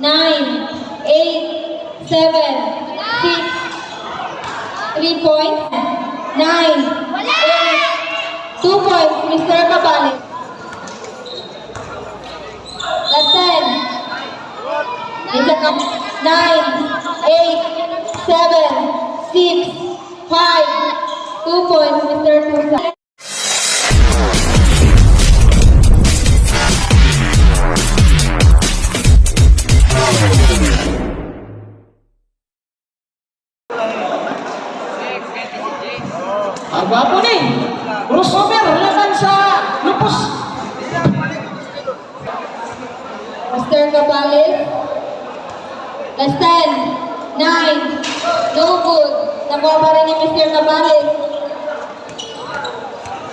nine, eight, seven, six, three points, nine, eight, two points, Mr. Mr. Cap, nine, eight, seven, six, five, two points, Mr. Tusa. Cabales. Last 10, 9, no good. Nakuha pa rin ni Mr. Cabales.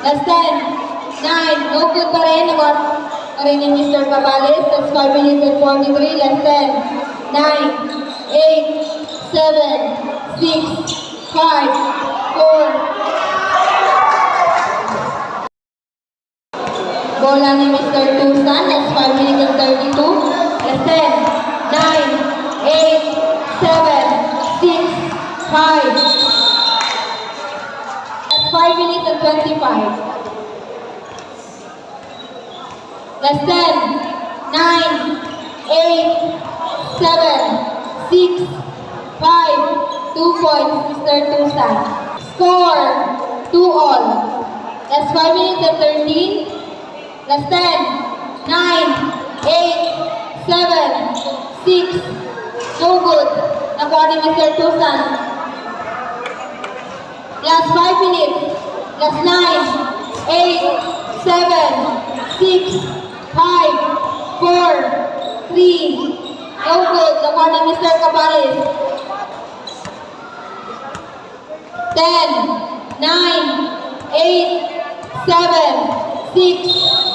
Last 10, 9, no good pa rin. Nakuha pa rin ni Mr. Cabales. That's 5 minutes and 43. Last 10, 9, 8, 7, 6, 5, 4, Bola ni Mr. Tusan, that's 5 minutes and 32. That's 10, 9, 8, 7, 6, 5. That's 5 minutes and 25. That's 10, 9, 8, 7, 6, 5. 2 points, Mr. Tusan. Score, 2 all. That's 5 minutes and 13. Last 10, 9, 8, 7, 6, no good. Nakuha ni Mr. Tusan. Last 5 minutes. Last 9, 8, 7, 6, 5, 4, 3. No good. Nakuha ni Mr. Cabales. 10, 9, 8, 7, 6,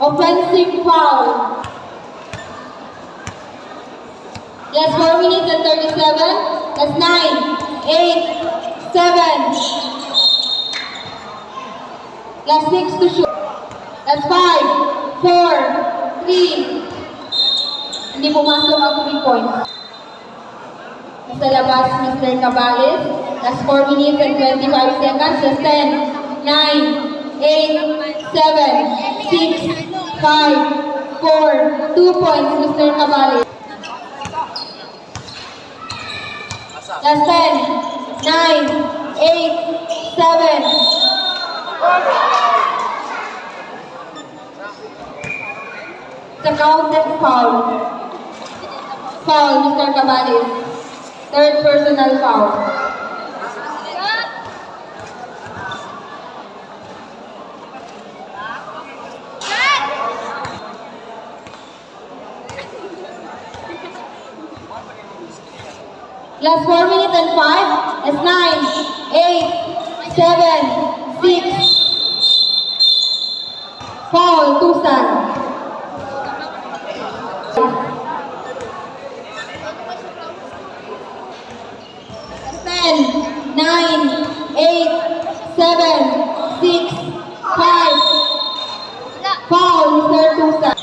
Offensive foul. Last 4 minutes and 37. That's 9, 8, 7. Last 6 to shoot. That's 5, 4, 3. Hindi pumasok ang 3 points. Nasa labas, Mr. Cabales. Last 4 minutes and 25 seconds. Last 10, 9, 8, 7, 6, 5, 4, 2 points, Mr. Cabales. Last 10, 9, 8, 7. The counted foul. Foul, Mr. Cabales. Third personal foul. Last 4 minutes and 5. That's 9, 8, 7, 6. Foul, Tusan. Ten, nine, eight, seven, six, five. Foul, Mr. Tusan.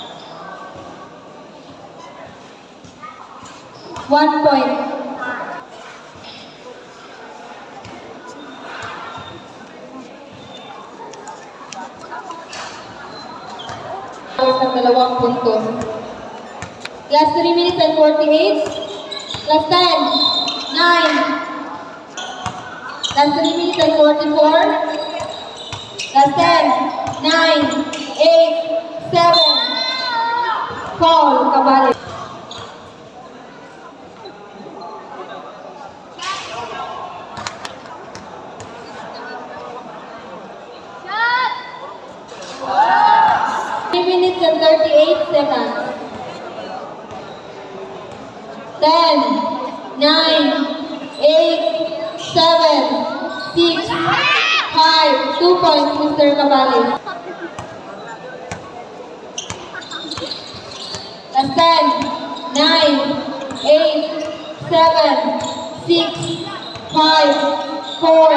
One point. Dalawang puntos. Last 3 minutes and 48. Last 10. 9. Last 3 minutes and 44. Last 10. 9. 8. 7. Foul. Kabalik. 38 seconds. Ten, nine, eight, seven, six, five. Two points, Mr. Cabales. That's ten, nine, eight, seven, six, five, four.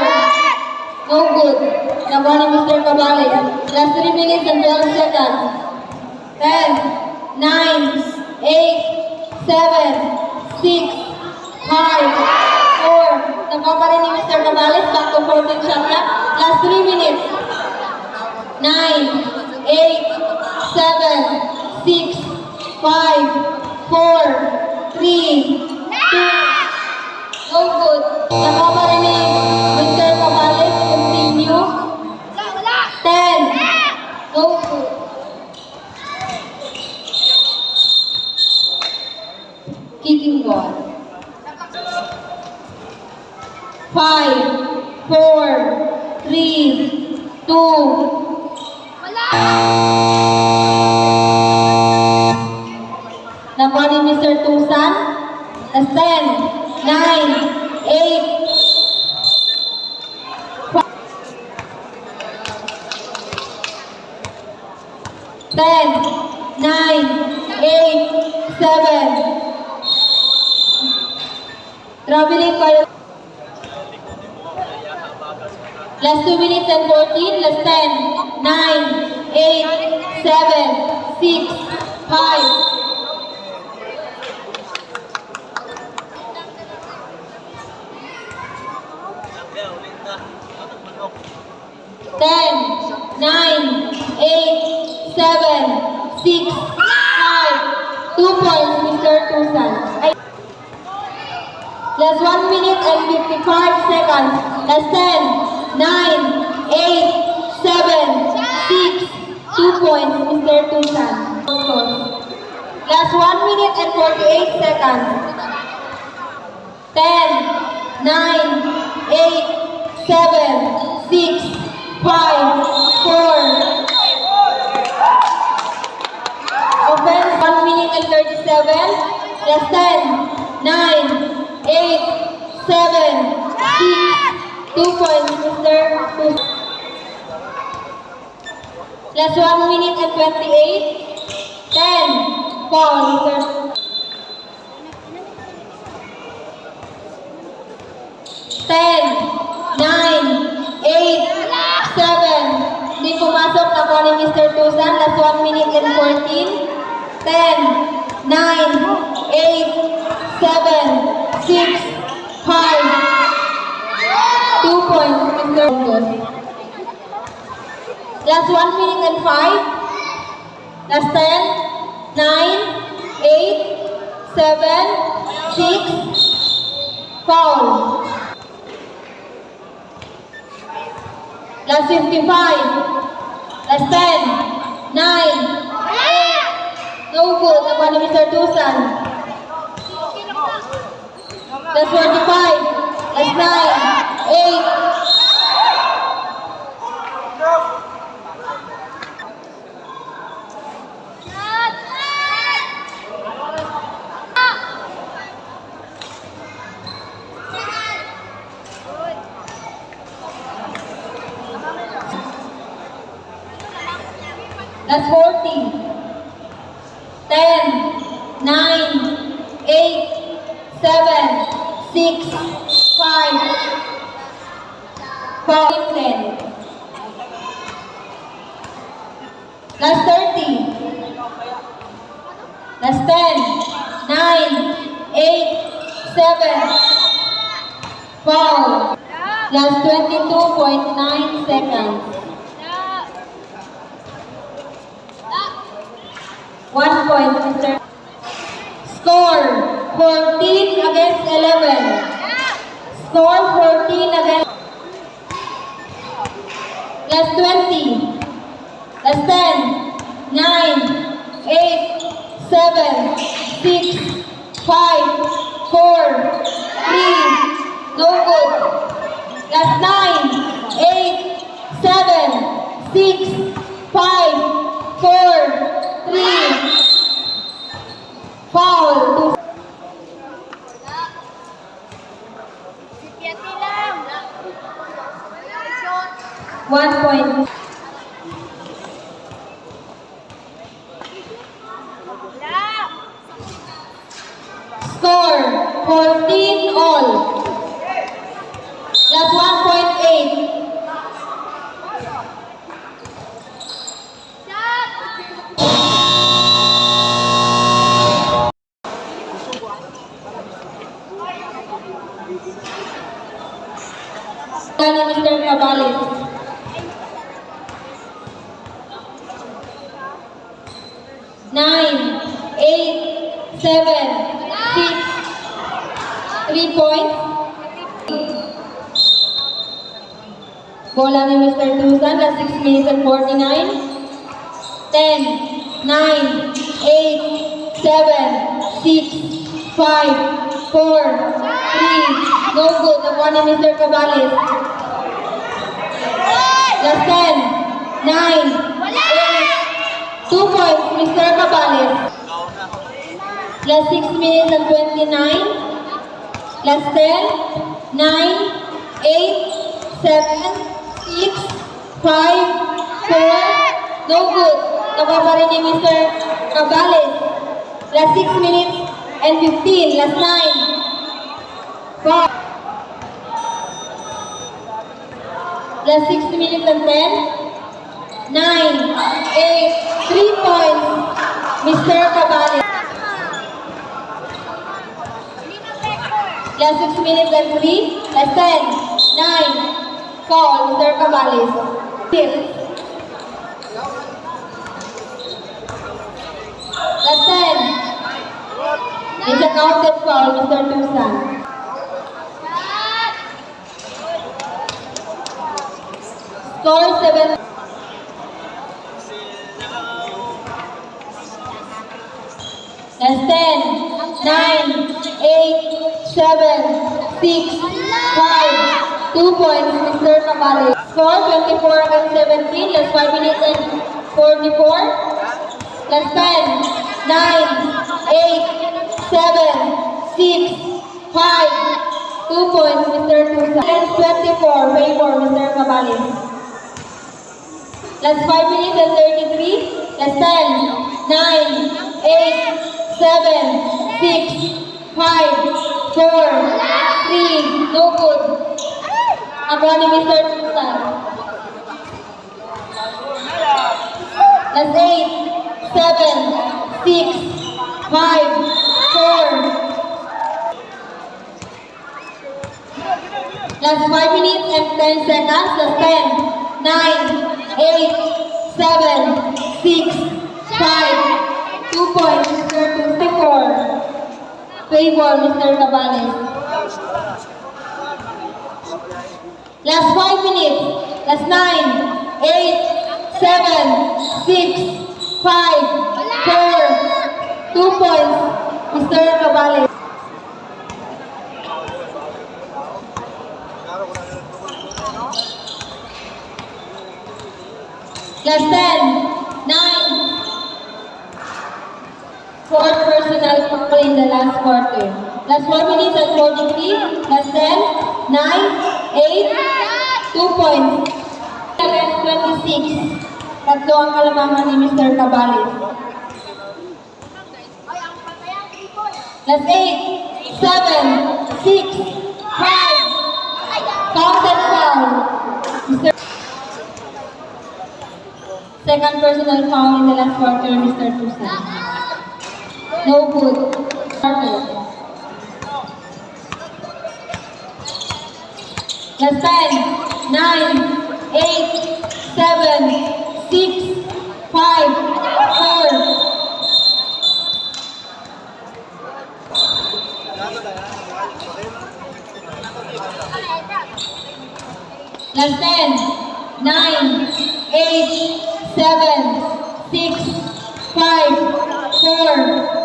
No good. Nakuha ni Mr. Cabales. Last 3 minutes and 12 seconds. 10, 9, seven, six, five, four. Nakuha pa rin ni Mr. Cabales. Back to 14 shot na. Last 3 minutes. Nine, eight, seven, six, five, four, three, two, No good. Seven. Traveling kayo. Last 2 minutes and 14. Last 10, 9, 8, 7, 6, 5. Ten, nine, eight, seven, six, 2 points ni 1 minute and 55 seconds. Last 10, 9, 8, 7, 6, 2 points, Mr. Tusan. Last 1 minute and 48 seconds. 10, 9, 8, 7, 6, 5, 37, plus 10, 9, 8, 7, 6, 2 points, Mr. Plus 1 minute and 28, 10, 4, Mr. Ten, nine, eight, seven. Hindi pumasok na po ni Mr. Tuzan. That's 1 minute and 14. Ten, nine, eight, seven, six, five. Two points, Mr. Tusan. Last 1 minute and 5. Last 10, nine, eight, seven, six, foul. Last 55. Last 10. 9. 8. No good. Nakuha ni Mr. Tusan. Last 45. Last 9. 8. Last 40. 10. 9. 8. 7. 6. 5. 4. 10. Last 30. Last 10. 9. 8. 7. Foul. Last 22.9 seconds. One point, Mr. Score 14 against 11. Score 14 against. Last 20. Last 10. 9. 8. 7. 6. 5. 4. 3. No Caballes. Nine, eight, seven, six, three points. Bola ni Mr. Tusan, last 6 minutes and 49. 10, 9, 8, 7, 6, 5, 4, 3, no good. Nakuha ni Mr. Cabales. Last 10, 9, 8, 2 points, Mr. Cabales. Last 6 minutes and 29. Last 10, 9, 8, 7, 6, 5, 4, no good. Nakuha pa rin ni Mr. Cabales. Last 6 minutes and 15. Last 9. 4. Last 6 minutes and 10. 9, 8, 3 points. Mr. Cabales. Last 6 minutes and 3. Last 10, 9, call Mr. Cabales. Six. Last 10. It's a counted foul, Mr. Tusan. Score 7. Last 10, 9, 8, 7, 6, 5, 2 points, Mr. Cabales. Score 24 against 17, last 5 minutes and 44. Last 10, 9, 8, 7, 6, 5, 2 points, Mr. Tusa. Last 24, favor, Mr. Cabales. Last 5 minutes and 33. Last 10, 9, 8, 7, 6, 5, 4, 3, no good. Ako ni Mr. Tusan. Last 8, 7, 6, 5, 4. Last 5 minutes and 10 seconds. Last 10, 9, 8, 7, 6, 5, 2 points, Mr. 24. Favor, Mr. Cabales. Last 5 minutes. Last 9, 8, 7, 6, 5, 4, 2 points, Mr. Cabales. Last 10, 9, fourth personal foul in the last quarter. Last 4 minutes and 43. Last 10, 9, 8, 2 points. Against 26. Tatlo ang kalamangan ni Mr. Cabales. Last 8, 7, 6, 5. Counted foul. Mr. Second personal foul in the last quarter, Mr. Tusan. No good. Quarter. Last 10, 9, 8, 7, 6, 5, 4. Last 10, 9, 8, 7, 6, 5, 4.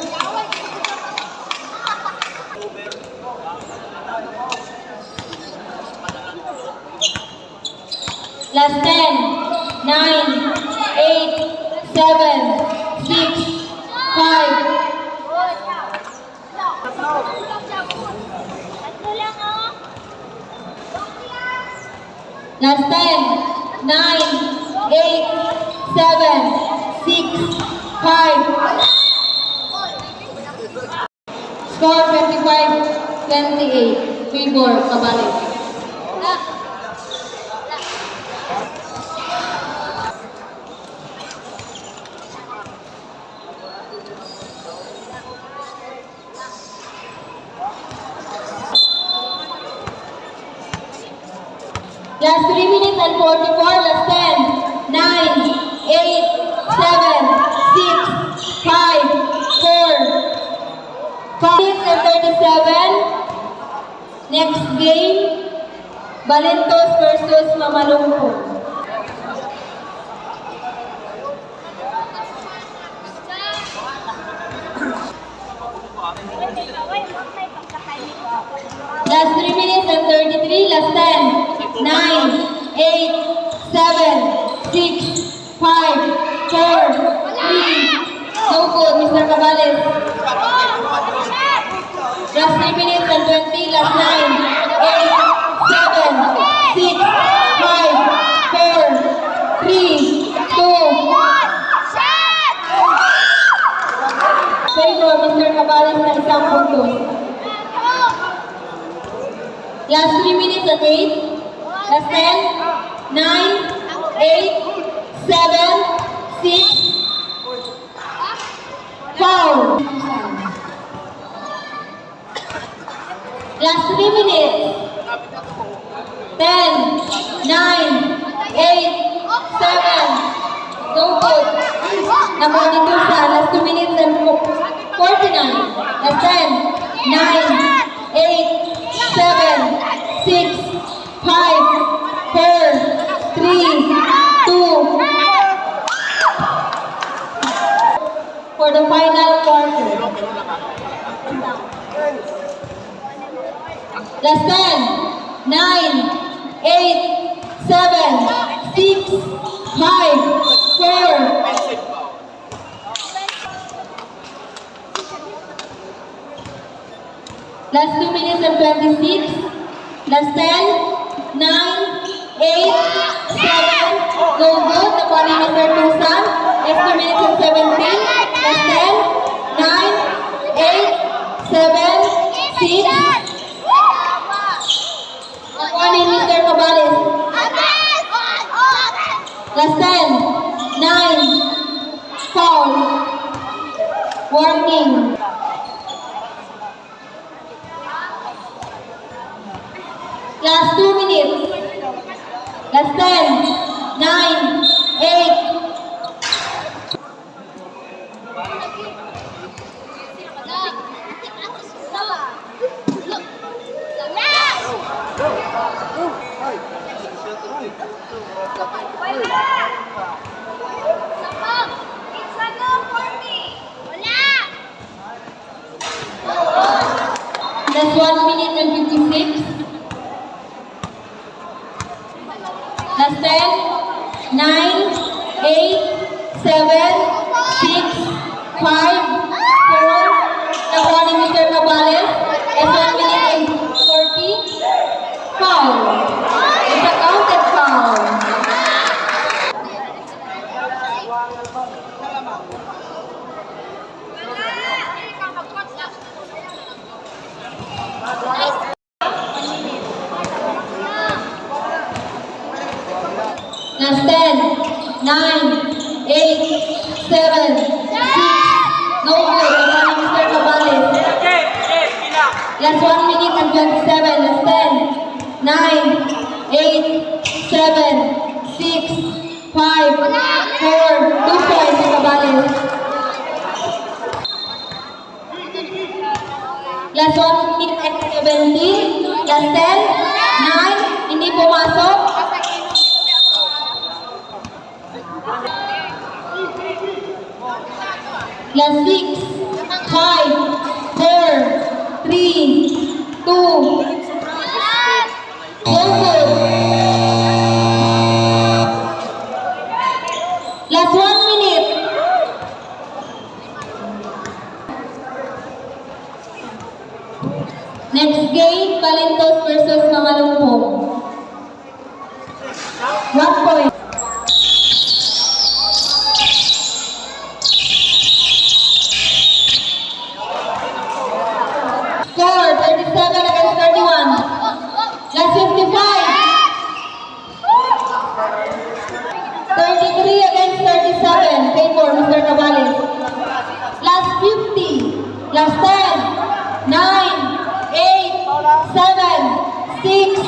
Last 10, 9, 8, 7, 6, 5. Last 10, 9, 8, 7, 6, 5. Score 25, 28. Favor, Cabales. Balentos versus Mamalungkong. Last 3 minutes and 33, last 10, 9, 8, 7, 6, 5, 4, 3, no good, Mr. Cabales. Last 3 minutes and 20, last 9, puntos. Last 3 minutes and 8, last 10, 9, 8, 7, 6, foul. Last 3 minutes. 10, 9, 8, 7, no good. Number 22 sa last 2 minutes and 49. Last 10, 9, 8, 7, 6, 5, 4, 3, 2, for the final quarter. Last 10, 9, 8, 7, 6, 5, 4, Last 2 minutes and 26. Last 10, 9, 8, 7, no good. The ball is. Tusan. Last 2 minutes and 17. Last 10, 9, 8, 7, 6. The ball is Mr. Cabales. Last 10, 9, foul. Warning. Last 2 minutes. Last 10, 9, 8, That's 1 minute and 56. Last 10, 9, 8,